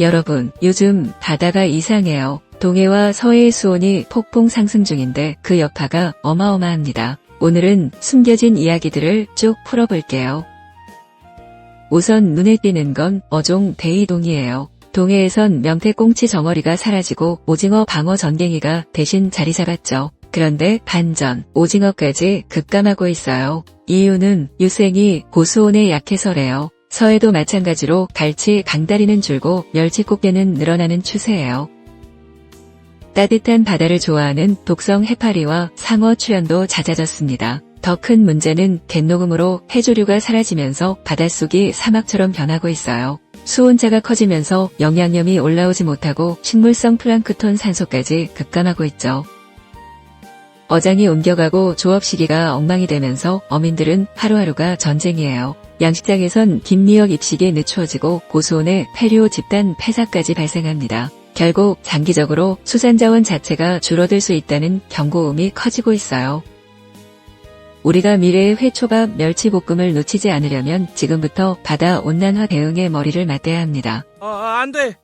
여러분, 요즘 바다가 이상해요. 동해와 서해의 수온이 폭풍 상승 중인데 그 여파가 어마어마합니다. 오늘은 숨겨진 이야기들을 쭉 풀어볼게요. 우선 눈에 띄는 건 어종 대이동이에요. 동해에선 명태 꽁치 정어리가 사라지고 오징어 방어 전갱이가 대신 자리 잡았죠. 그런데 반전, 오징어까지 급감하고 있어요. 이유는 유생이 고수온에 약해서래요. 서해도 마찬가지로 갈치, 강다리는 줄고 멸치 꽃게는 늘어나는 추세예요. 따뜻한 바다를 좋아하는 독성 해파리와 상어 출현도 잦아졌습니다. 더 큰 문제는 갯녹음으로 해조류가 사라지면서 바닷속이 사막처럼 변하고 있어요. 수온차가 커지면서 영양염이 올라오지 못하고 식물성 플랑크톤 산소까지 급감하고 있죠. 어장이 옮겨가고 조업 시기가 엉망이 되면서 어민들은 하루하루가 전쟁이에요. 양식장에선 김미역 입식에 늦추어지고 고수온에 폐류 집단 폐사까지 발생합니다. 결국 장기적으로 수산자원 자체가 줄어들 수 있다는 경고음이 커지고 있어요. 우리가 미래의 회초밥 멸치볶음을 놓치지 않으려면 지금부터 바다 온난화 대응에 머리를 맞대야 합니다. 아, 안 돼.